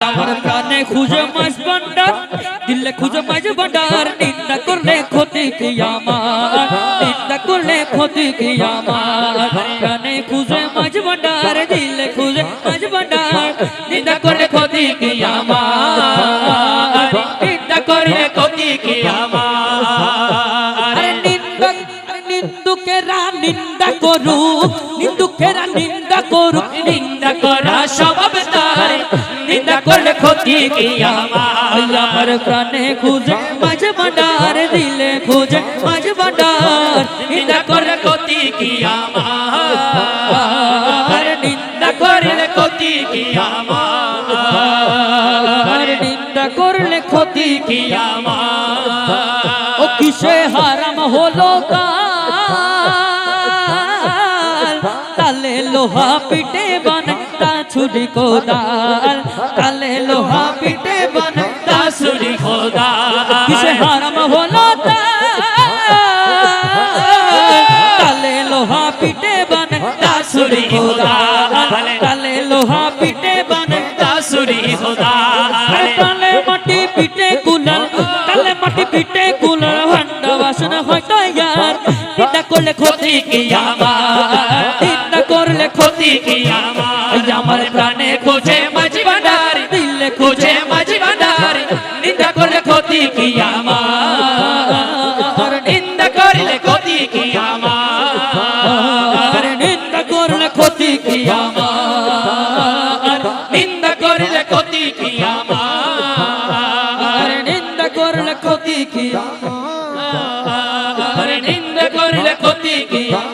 আমার প্রাণে খুঁজে মাছ ভান্ডার দিলে খুঁজে মাছ ভান্ডার নিন্দা করলে ক্ষতি কি আমার? নিন্দা করলে ক্ষতি কি আমার? প্রাণে খুঁজে মাছ ভান্ডার দিলে খুঁজে মাছ ভান্ডার নিন্দা করলে ক্ষতি কি আমার? নিন্দা করলে ক্ষতি কি আমার? নিন্দা নিন্দুকেরা নিন্দা করু নিন্দুকেরা নিন্দা করু নিন্দা করা স্বভাব তার। নিন্দা করলে ক্ষতি কি আমার? প্রাণে খুঁজে মাঝে ভান্ডার দিলে খুঁজে মাঝে ভান্ডার। নিন্দা করলে ক্ষতি কি আমার? নিন্দা করলে ক্ষতি কি আমার নিন্দা করলে ক্ষতি কি আমার? লোহা পিটে বানে, তা ছুরি কোদাল তালে লোহা পিটে বানে, তা ছুরি কোদাল কিসে হারাম হলো কাল লোহা পিটে বানে, তা ছুরি কোদাল তালে লোহা পিটে বানে, তা ছুরি কোদাল তালে মাটি পিটে কুলাল তালে মাটি পিটে কুলাল ভান্ডা বাসন হয়তো ইয়ার নিন্দা করলে ক্ষতি কি আমার? করলে ক্ষতি কি আমার আমার প্রাণে খোঁজে মাঝি ভান্ডার, দিলে খোঁজে মাঝি ভান্ডার। নিন্দা করলে ক্ষতি কি আমার নিন্দা করলে ক্ষতি কি আমার নিন্দা করলে ক্ষতি কি আমার নিন্দা করলে ক্ষতি কি আমার নিন্দা করলে ক্ষতি কি আমার নিন্দা করলে ক্ষতি কি আমার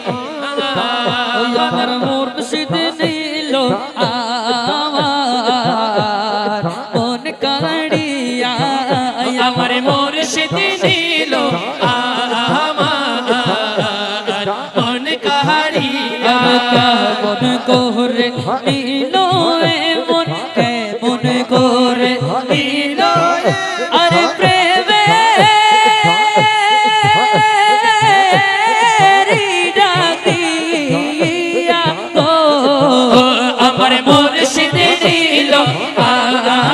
কাড়িয়া আমার মুর্শিদ নিল আমার মন কাড়িয়া মন করে নিল মন কেমন করে নিল আরে প্রেমে আমার মুর্শিদ দিল আমার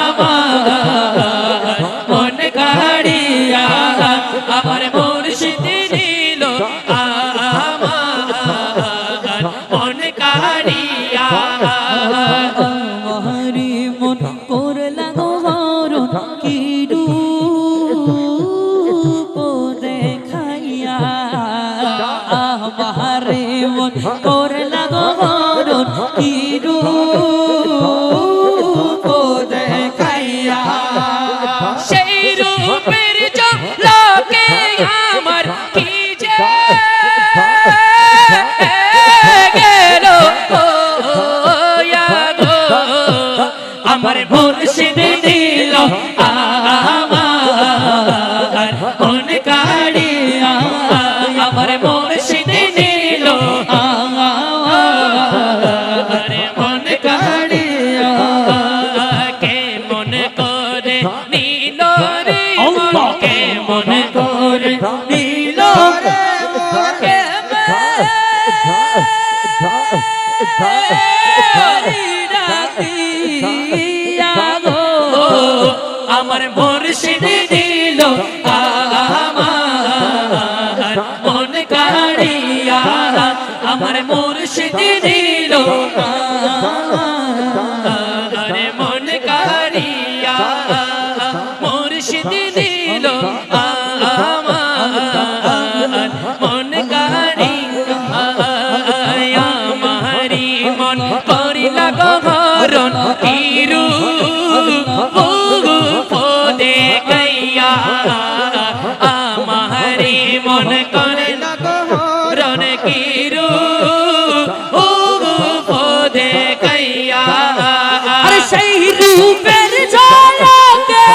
আমার মুর্শিদ দিল আমার মন কাড়িয়া আমার মুর্শিদ দিল আমার মন কাড়িয়া কে মন করে নীল রে কে মন করে নীল আমার মুর্শিদ দিল আমার মন কাড়িয়া। আমার মুর্শিদ দিল মন কাড়িয়া। মুর্শিদ দিল আমার। করুন পীরু পদে গাইয়া আমারে মন করে না করুন কিরু পদে গাইয়া সেই রূপের জলকে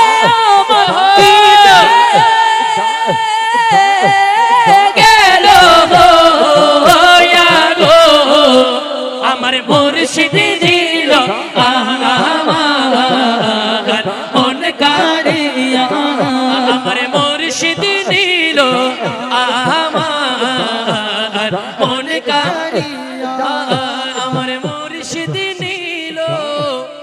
আমার মুর্শিদ ছিল আমার মনে কারি